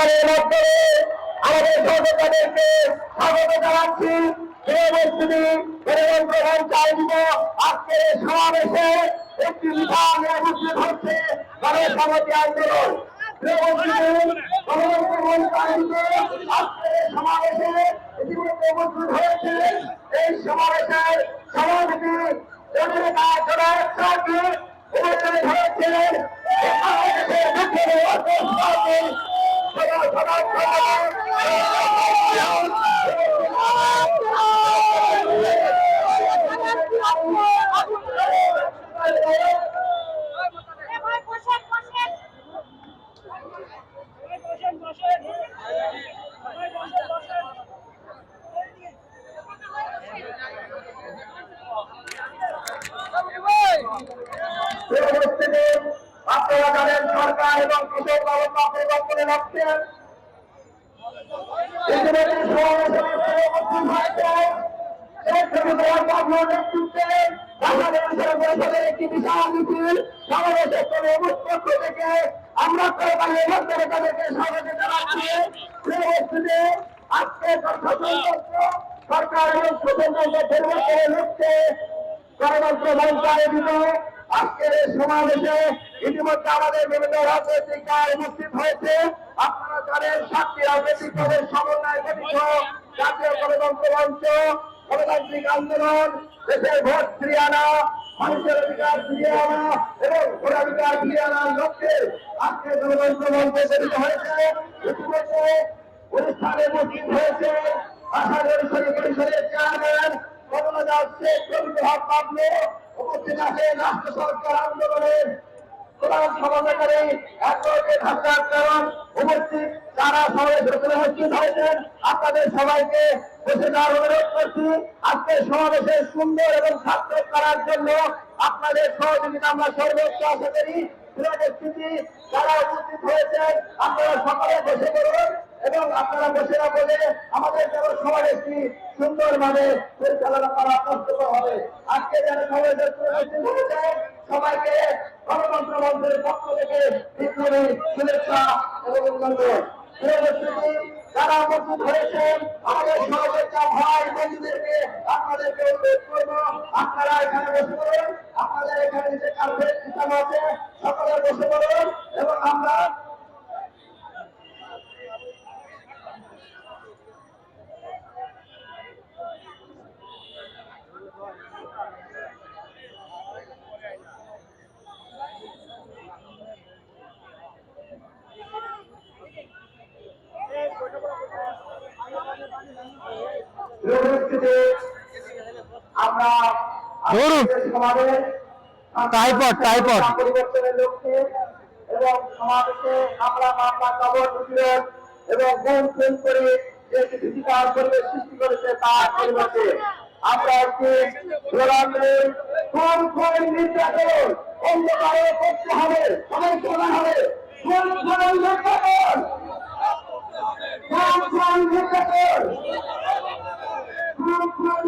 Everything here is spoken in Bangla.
সরকারের মাধ্যমে আমাদের সহযোগীদেরকে স্বাগত জানাচ্ছি। প্রধান চাই দিব। আজকের সমাবেশে একটি বিশাল উপস্থিত হচ্ছে গণেশ সমাধি আন্দোলন সমাবেশে সমাবেশের একটি বিশাল মিছিল সমাবেশের করে পক্ষ থেকে আমরা আজকে সরকার এবং স্বতন্ত্র পরিবর্তনের লক্ষ্যে গণতন্ত্র মঞ্চ আয়োজিত আজকের এই সমাবেশে ইতিমধ্যে আমাদের বিভিন্ন রাজনৈতিক দল উপস্থিত হয়েছে। আপনারা জানেন, সাতটি রাজনৈতিক দলের সমন্বয় গঠিত জাতীয় গণতন্ত্র মঞ্চ গণতান্ত্রিক আন্দোলন, দেশের ভোট ফিরিয়ে আনা, মানুষের অধিকার ফিরিয়ে আনা এবং ভোটাধিকার ফিরিয়ে আনার লক্ষ্যে আজকে গণতন্ত্র মঞ্চ গঠিত হয়েছে। ইতিমধ্যে অনুষ্ঠানে উপস্থিত হয়েছে আশাগর শরীফ পরিষদের চেয়ারম্যান কমলদা শেখ রবীন্দ্র হক বাবলু তারা সবাই আপনাদের সবাইকে বসে যাওয়ার অনুরোধ করছি। আজকে সমাবেশে সুন্দর এবং সার্থক করার জন্য আপনাদের সহযোগিতা আমরা সর্বোচ্চ আশা করি। উপস্থিতি যারা উপস্থিত হয়েছেন, আপনারা পরিচালনা করা কষ্টকর হবে। আজকে যারা সমাবেশের উপস্থিত হয়েছে, সবাইকে গণতন্ত্র মন্ত্রের পক্ষ থেকে বিপ্লবী শুভেচ্ছা এবং অভিনন্দন। যারা উপস্থিত ধরেছেন আমাদের সহযোগিতা ভাই বন্ধুদেরকে আপনাদেরকে অনুরোধ করব, আপনারা এখানে বসে পড়ুন। আপনাদের এখানে যে কার্পেট বিছানো আছে, সকলে বসে পড়ুন এবং আমরা পরবর্তীতে আমরা ধরুন। Typed, typed. পরিবর্তনের লক্ষ্যে এবং সমাবেশে আমরা মামলা কবর উঠলেন এবং গুম খুন করে যে ভীতিকার পরিবেশ সৃষ্টি করেছে তার পরিবর্তে আমরা একটি দেই, খুন নির্যাতন অন্ধকারে করতে হবে সবাই স্লোগান হবে খুন খুন নির্যাতন খুন খুন নির্যাতন খুন খুন